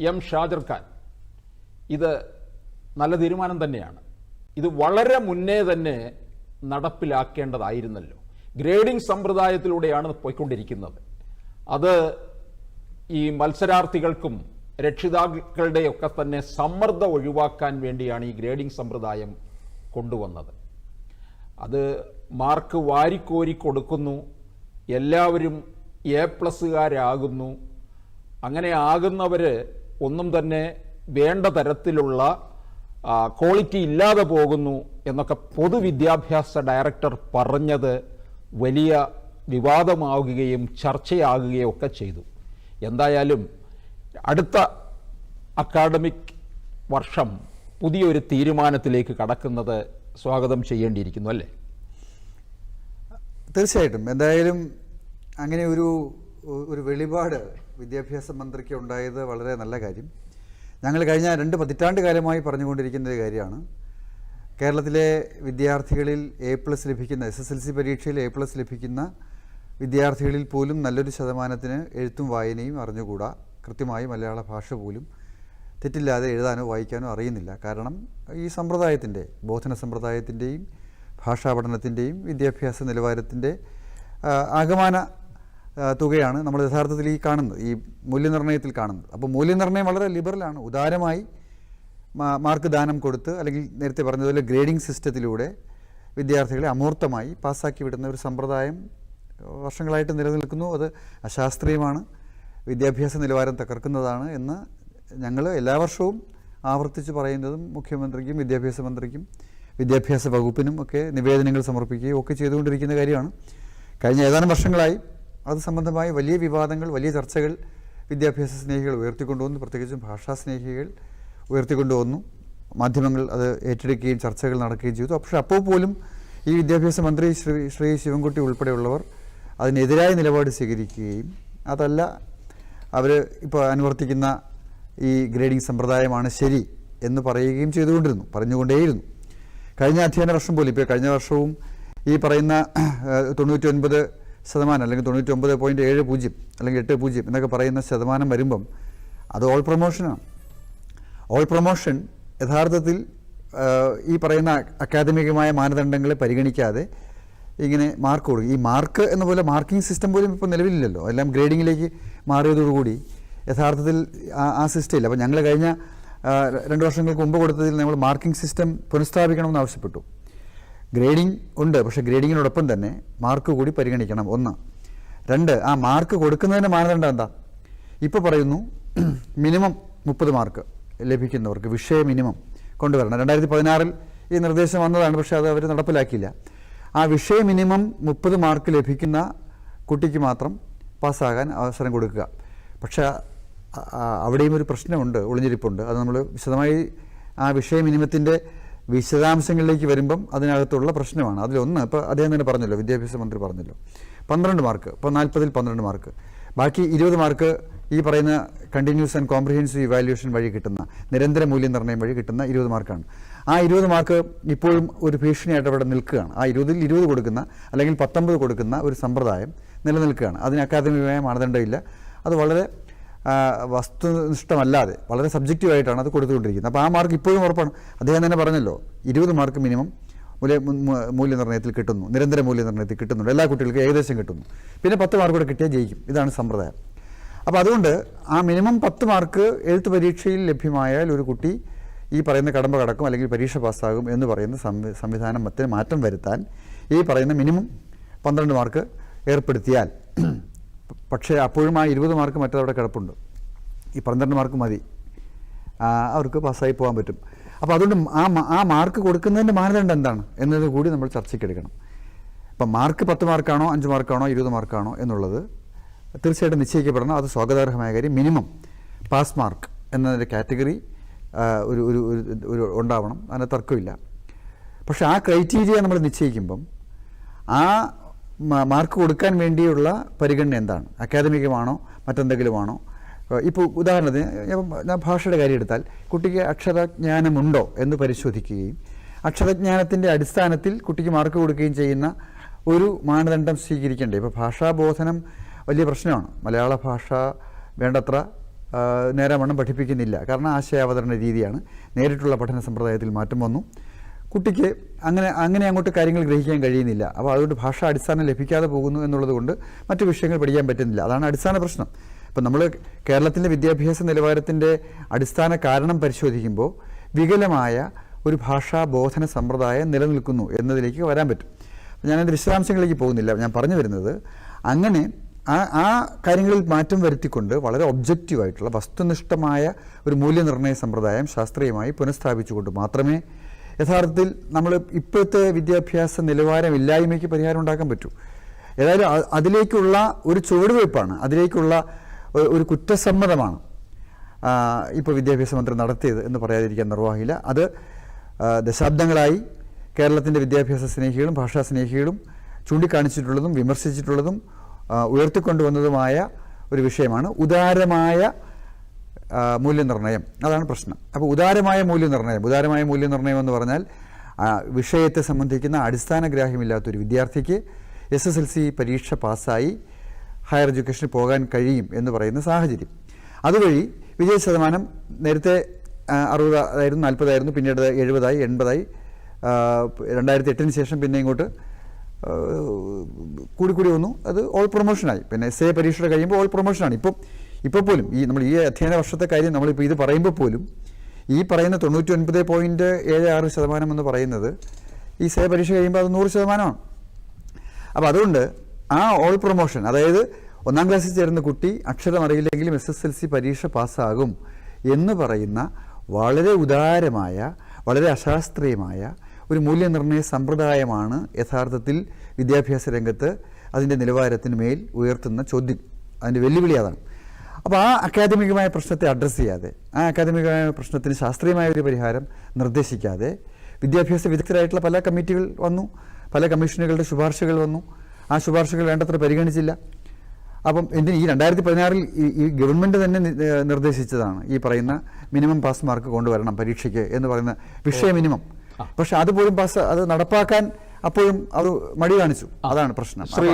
M Shajar Khan. ഇത് നല്ല തീരുമാനം തന്നെയാണ്. ഇത് വളരെ മുന്നേ തന്നെ നടപ്പിലാക്കേണ്ടതായിരുന്നല്ലോ. ഗ്രേഡിംഗ് സമ്പ്രദായത്തിലൂടെയാണ് പോയിക്കൊണ്ടിരിക്കുന്നത്. അത് ഈ മത്സരാർത്ഥികൾക്കും രക്ഷിതാക്കളുടെയൊക്കെ തന്നെ സമ്മർദ്ദം ഒഴിവാക്കാൻ വേണ്ടിയാണ് ഈ ഗ്രേഡിംഗ് സമ്പ്രദായം കൊണ്ടുവന്നത്. അത് മാർക്ക് വാരിക്കോരി കൊടുക്കുന്നു. എല്ലാവരും എ പ്ലസ്സുകാരാകുന്നു. അങ്ങനെ ആകുന്നവർ ഒന്നും തന്നെ വേണ്ട തരത്തിലുള്ള ക്വാളിറ്റി ഇല്ലാതെ പോകുന്നു എന്നൊക്കെ പൊതുവിദ്യാഭ്യാസ ഡയറക്ടർ പറഞ്ഞത് വലിയ വിവാദമാവുകയും ചർച്ചയാകുകയും ഒക്കെ ചെയ്തു. എന്തായാലും അടുത്ത അക്കാഡമിക് വർഷം പുതിയൊരു തീരുമാനത്തിലേക്ക് കടക്കുന്നത് സ്വാഗതം ചെയ്യേണ്ടിയിരിക്കുന്നു അല്ലേ? തീർച്ചയായിട്ടും. എന്തായാലും അങ്ങനെ ഒരു ഒരു വെളിപാട് വിദ്യാഭ്യാസ മന്ത്രിക്ക് ഉണ്ടായത് വളരെ നല്ല കാര്യം. ഞങ്ങൾ കഴിഞ്ഞ രണ്ട് പതിറ്റാണ്ട് കാലമായി പറഞ്ഞുകൊണ്ടിരിക്കുന്ന ഒരു കാര്യമാണ്. കേരളത്തിലെ വിദ്യാർത്ഥികളിൽ എ പ്ലസ് ലഭിക്കുന്ന എസ് എസ് എൽ സി പരീക്ഷയിൽ എ പ്ലസ് ലഭിക്കുന്ന വിദ്യാർത്ഥികളിൽ പോലും നല്ലൊരു ശതമാനത്തിന് എഴുത്തും വായനയും അറിഞ്ഞുകൂടാ. കൃത്യമായി മലയാള ഭാഷ പോലും തെറ്റില്ലാതെ എഴുതാനോ വായിക്കാനോ അറിയുന്നില്ല. കാരണം ഈ സമ്പ്രദായത്തിന്റെ ബോധന സമ്പ്രദായത്തിന്റെയും ഭാഷാ പഠനത്തിന്റെയും വിദ്യാഭ്യാസ നിലവാരത്തിന്റെ ആകമാന തുകയാണ് നമ്മൾ യഥാർത്ഥത്തിൽ ഈ കാണുന്നത് ഈ മൂല്യനിർണയത്തിൽ കാണുന്നത്. അപ്പോൾ മൂല്യനിർണയം വളരെ ലിബറലാണ് ഉദാരമായി മാർക്ക് ദാനം കൊടുത്ത് അല്ലെങ്കിൽ നേരത്തെ പറഞ്ഞതുപോലെ ഗ്രേഡിംഗ് സിസ്റ്റത്തിലൂടെ വിദ്യാർത്ഥികളെ അമൂർത്തമായി പാസ്സാക്കി വിടുന്ന ഒരു സമ്പ്രദായം വർഷങ്ങളായിട്ട് നിലനിൽക്കുന്നു. അത് അശാസ്ത്രീയമാണ്. വിദ്യാഭ്യാസ നിലവാരം തകർക്കുന്നതാണ് എന്ന് ഞങ്ങൾ എല്ലാ വർഷവും ആവർത്തിച്ച് പറയുന്നതും മുഖ്യമന്ത്രിക്കും വിദ്യാഭ്യാസ മന്ത്രിക്കും വിദ്യാഭ്യാസ വകുപ്പിനും ഒക്കെ നിവേദനങ്ങൾ സമർപ്പിക്കുകയും ഒക്കെ ചെയ്തുകൊണ്ടിരിക്കുന്ന കാര്യമാണ്. കഴിഞ്ഞ ഏതാനും വർഷങ്ങളായി അത് സംബന്ധമായി വലിയ വിവാദങ്ങൾ വലിയ ചർച്ചകൾ വിദ്യാഭ്യാസ സ്നേഹികൾ ഉയർത്തിക്കൊണ്ടുവന്നു പ്രത്യേകിച്ചും ഭാഷാ സ്നേഹികൾ ഉയർത്തിക്കൊണ്ടുവന്നു മാധ്യമങ്ങൾ അത് ഏറ്റെടുക്കുകയും ചർച്ചകൾ നടക്കുകയും ചെയ്തു. പക്ഷേ അപ്പോൾ പോലും ഈ വിദ്യാഭ്യാസ മന്ത്രി ശ്രീ ശ്രീ ശിവൻകുട്ടി ഉൾപ്പെടെയുള്ളവർ അതിനെതിരായ നിലപാട് സ്വീകരിക്കുകയും അതല്ല അവർ ഇപ്പോൾ അനുവർത്തിക്കുന്ന ഈ ഗ്രേഡിംഗ് സമ്പ്രദായമാണ് ശരി എന്ന് പറയുകയും ചെയ്തുകൊണ്ടിരുന്നു പറഞ്ഞുകൊണ്ടേയിരുന്നു. കഴിഞ്ഞ അധ്യയന വർഷം പോലും ഇപ്പോൾ കഴിഞ്ഞ വർഷവും ഈ പറയുന്ന തൊണ്ണൂറ്റി ശതമാനം അല്ലെങ്കിൽ തൊണ്ണൂറ്റി ഒമ്പത് പോയിന്റ് ഏഴ് പൂജ്യം അല്ലെങ്കിൽ എട്ട് പൂജ്യം എന്നൊക്കെ പറയുന്ന ശതമാനം വരുമ്പം അത് ഓൾ പ്രൊമോഷനാണ് ഓൾ പ്രൊമോഷൻ യഥാർത്ഥത്തിൽ ഈ പറയുന്ന അക്കാദമികമായ മാനദണ്ഡങ്ങളെ പരിഗണിക്കാതെ ഇങ്ങനെ മാർക്ക് കൊടുക്കും. ഈ മാർക്ക് എന്ന പോലെ മാർക്കിംഗ് സിസ്റ്റം പോലും ഇപ്പോൾ നിലവിലില്ലല്ലോ. എല്ലാം ഗ്രേഡിങ്ങിലേക്ക് മാറിയതോടുകൂടി യഥാർത്ഥത്തിൽ ആ സിസ്റ്റം ഇല്ല. അപ്പോൾ ഞങ്ങൾ കഴിഞ്ഞ രണ്ട് വർഷങ്ങൾക്ക് മുമ്പ് കൊടുത്തതിൽ നമ്മൾ മാർക്കിംഗ് സിസ്റ്റം പുനഃസ്ഥാപിക്കണമെന്ന് ആവശ്യപ്പെട്ടു. ഗ്രേഡിംഗ് ഉണ്ട്. പക്ഷേ ഗ്രേഡിങ്ങിനോടൊപ്പം തന്നെ മാർക്ക് കൂടി പരിഗണിക്കണം. ഒന്ന്. രണ്ട് ആ മാർക്ക് കൊടുക്കുന്നതിന്റെ മാനദണ്ഡം എന്താ? ഇപ്പോൾ പറയുന്നു മിനിമം മുപ്പത് മാർക്ക് ലഭിക്കുന്നവർക്ക് വിഷയ മിനിമം കൊണ്ടുവരണം. രണ്ടായിരത്തി പതിനാറിൽ ഈ നിർദ്ദേശം വന്നതാണ് പക്ഷേ അത് അവർ നടപ്പിലാക്കിയില്ല. ആ വിഷയ മിനിമം മുപ്പത് മാർക്ക് ലഭിക്കുന്ന കുട്ടിക്ക് മാത്രം പാസ്സാകാൻ അവസരം കൊടുക്കുക. പക്ഷേ അവിടെയും ഒരു പ്രശ്നമുണ്ട് ഒളിഞ്ഞിരിപ്പുണ്ട്. അത് നമ്മൾ വിശദമായി ആ വിഷയ മിനിമത്തിന്റെ വിശദാംശങ്ങളിലേക്ക് വരുമ്പം അതിനകത്തുള്ള പ്രശ്നമാണ്. അതിലൊന്ന് ഇപ്പോൾ അദ്ദേഹം തന്നെ പറഞ്ഞല്ലോ വിദ്യാഭ്യാസ മന്ത്രി പറഞ്ഞല്ലോ. പന്ത്രണ്ട് മാർക്ക് ഇപ്പോൾ നാൽപ്പതിൽ പന്ത്രണ്ട് മാർക്ക്. ബാക്കി ഇരുപത് മാർക്ക് ഈ പറയുന്ന കണ്ടിന്യൂസ് ആൻഡ് കോംപ്രിഹെൻസീവ് ഇവാലുവേഷൻ വഴി കിട്ടുന്ന നിരന്തര മൂല്യനിർണയം വഴി കിട്ടുന്ന ഇരുപത് മാർക്കാണ്. ആ ഇരുപത് മാർക്ക് ഇപ്പോഴും ഒരു ഭീഷണിയായിട്ട് അവിടെ നിൽക്കുകയാണ്. ആ ഇരുപതിൽ ഇരുപത് കൊടുക്കുന്ന അല്ലെങ്കിൽ പത്തൊമ്പത് കൊടുക്കുന്ന ഒരു സമ്പ്രദായം നിലനിൽക്കുകയാണ്. അതിന് അക്കാദമികമായ മാനദണ്ഡമില്ല. അത് വളരെ വസ്തുനിഷ്ഠമല്ലാതെ വളരെ സബ്ജക്റ്റീവായിട്ടാണ് അത് കൊടുത്തുകൊണ്ടിരിക്കുന്നത്. അപ്പോൾ ആ മാർക്ക് ഇപ്പോഴും ഉറപ്പാണ്. അദ്ദേഹം തന്നെ പറഞ്ഞല്ലോ ഇരുപത് മാർക്ക് മിനിമം മൂല്യ മൂല്യനിർണയത്തിൽ കിട്ടുന്നു. നിരന്തര മൂല്യനിർണയത്തിൽ കിട്ടുന്നുണ്ട്. എല്ലാ കുട്ടികൾക്കും ഏകദേശം കിട്ടുന്നു. പിന്നെ പത്ത് മാർക്ക് കൂടെ കിട്ടിയാൽ ജയിക്കും. ഇതാണ് സമ്പ്രദായം. അപ്പോൾ അതുകൊണ്ട് ആ മിനിമം പത്ത് മാർക്ക് എഴുത്ത് പരീക്ഷയിൽ ലഭ്യമായാൽ ഒരു കുട്ടി ഈ പറയുന്ന കടമ്പ കടക്കും അല്ലെങ്കിൽ പരീക്ഷ പാസ്സാകും എന്ന് പറയുന്ന സംവി സംവിധാനം മറ്റ് മാറ്റം വരുത്താൻ ഈ പറയുന്ന മിനിമം പന്ത്രണ്ട് മാർക്ക് ഏർപ്പെടുത്തിയാൽ പക്ഷേ അപ്പോഴും ആ ഇരുപത് മാർക്ക് മറ്റവിടെ കിടപ്പുണ്ട്. ഈ പന്ത്രണ്ട് മാർക്ക് മതി. അവർക്ക് പാസ്സായി പോകാൻ പറ്റും. അപ്പോൾ അതുകൊണ്ട് ആ ആ മാർക്ക് കൊടുക്കുന്നതിന്റെ മാനദണ്ഡം എന്താണ്? എന്നത് കൂടി നമ്മൾ ചർച്ചയ്ക്കെടുക്കണം അപ്പം മാർക്ക് പത്ത് മാർക്കാണോ അഞ്ച് മാർക്കാണോ ഇരുപത് മാർക്കാണോ എന്നുള്ളത് തീർച്ചയായിട്ടും നിശ്ചയിക്കപ്പെടണം. അത് സ്വാഗതാർഹമായ കാര്യം. മിനിമം പാസ് മാർക്ക് എന്നതിന്റെ കാറ്റഗറി ഒരു ഒരു ഒരു- ഉണ്ടാവണം. അതിന് തർക്കമില്ല. പക്ഷേ ആ ക്രൈറ്റീരിയ നമ്മൾ നിശ്ചയിക്കുമ്പം ആ മാർക്ക് കൊടുക്കാൻ വേണ്ടിയുള്ള പരിഗണന എന്താണ്? അക്കാദമികമാണോ? മറ്റെന്തെങ്കിലുമാണോ? ഇപ്പോൾ ഉദാഹരണത്തിന് ഞാൻ- ഭാഷയുടെ കാര്യം എടുത്താൽ കുട്ടിക്ക് അക്ഷരജ്ഞാനമുണ്ടോ എന്ന് പരിശോധിക്കുകയും അക്ഷരജ്ഞാനത്തിന്റെ അടിസ്ഥാനത്തിൽ കുട്ടിക്ക് മാർക്ക് കൊടുക്കുകയും ചെയ്യുന്ന ഒരു മാനദണ്ഡം സ്വീകരിക്കേണ്ടത് ഇപ്പോൾ ഭാഷാബോധനം വലിയ പ്രശ്നമാണ്. മലയാള ഭാഷ വേണ്ടത്ര നേരമണ്ണം പഠിപ്പിക്കുന്നില്ല. കാരണം ആശയാവതരണ രീതിയാണ്. നേരിട്ടുള്ള പഠന സമ്പ്രദായത്തിൽ മാറ്റം വന്നു. കുട്ടിക്ക് അങ്ങനെ അങ്ങനെ അങ്ങോട്ട് കാര്യങ്ങൾ ഗ്രഹിക്കാൻ കഴിയുന്നില്ല. അപ്പോൾ അതുകൊണ്ട് ഭാഷ അടിസ്ഥാനം ലഭിക്കാതെ പോകുന്നു എന്നുള്ളത് കൊണ്ട് മറ്റു വിഷയങ്ങൾ പഠിക്കാൻ പറ്റുന്നില്ല. അതാണ് അടിസ്ഥാന പ്രശ്നം. ഇപ്പം നമ്മൾ കേരളത്തിന്റെ വിദ്യാഭ്യാസ നിലവാരത്തിന്റെ അടിസ്ഥാന കാരണം പരിശോധിക്കുമ്പോൾ വികലമായ ഒരു ഭാഷാ ബോധന സമ്പ്രദായം നിലനിൽക്കുന്നു എന്നതിലേക്ക് വരാൻ പറ്റും. ഞാനതിന്റെ വിശദാംശങ്ങളിലേക്ക് പോകുന്നില്ല. ഞാൻ പറഞ്ഞു വരുന്നത് അങ്ങനെ ആ ആ കാര്യങ്ങളിൽ മാറ്റം വരുത്തിക്കൊണ്ട് വളരെ ഒബ്ജക്റ്റീവായിട്ടുള്ള വസ്തുനിഷ്ഠമായ ഒരു മൂല്യനിർണയ സമ്പ്രദായം ശാസ്ത്രീയമായി പുനഃസ്ഥാപിച്ചുകൊണ്ട് മാത്രമേ യഥാർത്ഥത്തിൽ നമ്മൾ ഇപ്പോഴത്തെ വിദ്യാഭ്യാസ നിലവാരം ഇല്ലായ്മയ്ക്ക് പരിഹാരം ഉണ്ടാക്കാൻ പറ്റൂ. ഏതായാലും അതിലേക്കുള്ള ഒരു ചുവടുവയ്പ്പാണ്. അതിലേക്കുള്ള ഒരു കുറ്റസമ്മതമാണ് ഇപ്പോൾ വിദ്യാഭ്യാസ മന്ത്രി നടത്തിയത് എന്ന് പറയാതിരിക്കാൻ നിർവാഹമില്ല. അത് ദശാബ്ദങ്ങളായി കേരളത്തിന്റെ വിദ്യാഭ്യാസ സ്നേഹികളും ഭാഷാ സ്നേഹികളും ചൂണ്ടിക്കാണിച്ചിട്ടുള്ളതും വിമർശിച്ചിട്ടുള്ളതും ഉയർത്തിക്കൊണ്ടുവന്നതുമായ ഒരു വിഷയമാണ്. ഉദാരമായ മൂല്യനിർണയം. അതാണ് പ്രശ്നം. അപ്പോൾ ഉദാരമായ മൂല്യനിർണയം. ഉദാരമായ മൂല്യനിർണയം എന്ന് പറഞ്ഞാൽ വിഷയത്തെ സംബന്ധിക്കുന്ന അടിസ്ഥാന ഗ്രാഹ്യമില്ലാത്തൊരു വിദ്യാർത്ഥിക്ക് എസ് എസ് എൽ സി പരീക്ഷ പാസ്സായി ഹയർ എഡ്യൂക്കേഷന് പോകാൻ കഴിയും എന്ന് പറയുന്ന സാഹചര്യം. അതുവഴി വിജയ ശതമാനം നേരത്തെ അറുപതായിരുന്നു നാൽപ്പതായിരുന്നു പിന്നീട് എഴുപതായി എൺപതായി രണ്ടായിരത്തി എട്ടിന് ശേഷം പിന്നെ ഇങ്ങോട്ട് കൂടി കൂടി വന്നു. അത് ഓൾ പ്രൊമോഷനായി. പിന്നെ എസ് എ പരീക്ഷ കഴിയുമ്പോൾ ഓൾ പ്രൊമോഷനാണ്. ഇപ്പം ഇപ്പോൾ പോലും ഈ നമ്മൾ ഈ അധ്യയന വർഷത്തെ കാര്യം നമ്മളിപ്പോൾ ഇത് പറയുമ്പോൾ പോലും ഈ പറയുന്ന തൊണ്ണൂറ്റി ഒൻപത് പോയിന്റ് ഏഴ് ആറ് ശതമാനം എന്ന് പറയുന്നത് ഈ സേ പരീക്ഷ കഴിയുമ്പോൾ അത് നൂറ് ശതമാനമാണ്. അപ്പോൾ അതുകൊണ്ട് ആ ഓൾ പ്രൊമോഷൻ അതായത് ഒന്നാം ക്ലാസ്സിൽ ചേരുന്ന കുട്ടി അക്ഷരം അറിയില്ലെങ്കിലും എസ് എസ് എൽ സി പരീക്ഷ പാസ്സാകും എന്ന് പറയുന്ന വളരെ ഉദാരമായ വളരെ അശാസ്ത്രീയമായ ഒരു മൂല്യനിർണയ സമ്പ്രദായമാണ് യഥാർത്ഥത്തിൽ വിദ്യാഭ്യാസ രംഗത്ത് അതിന്റെ നിലവാരത്തിന് മേൽ ഉയർത്തുന്ന ചോദ്യം. അതിന്റെ വെല്ലുവിളി അതാണ്. അപ്പോൾ ആ അക്കാദമികമായ പ്രശ്നത്തെ അഡ്രസ്സ് ചെയ്യാതെ ആ അക്കാദമികമായ പ്രശ്നത്തിന് ശാസ്ത്രീയമായ ഒരു പരിഹാരം നിർദ്ദേശിക്കാതെ വിദ്യാഭ്യാസ വിദഗ്ധരായിട്ടുള്ള പല കമ്മിറ്റികൾ വന്നു പല കമ്മീഷനുകളുടെ ശുപാർശകൾ വന്നു. ആ ശുപാർശകൾ വേണ്ടത്ര പരിഗണിച്ചില്ല. അപ്പം എന്തിന് ഈ രണ്ടായിരത്തി പതിനാറിൽ ഈ ഗവൺമെന്റ് തന്നെ നിർദ്ദേശിച്ചതാണ് ഈ പറയുന്ന മിനിമം പാസ് മാർക്ക് കൊണ്ടുവരണം പരീക്ഷയ്ക്ക് എന്ന് പറയുന്ന വിഷയ മിനിമം പക്ഷെ അതുപോലും പാസ് അത് നടപ്പാക്കാൻ അപ്പോഴും അവർ മടി കാണിച്ചു. അതാണ് പ്രശ്നം. ശ്രീ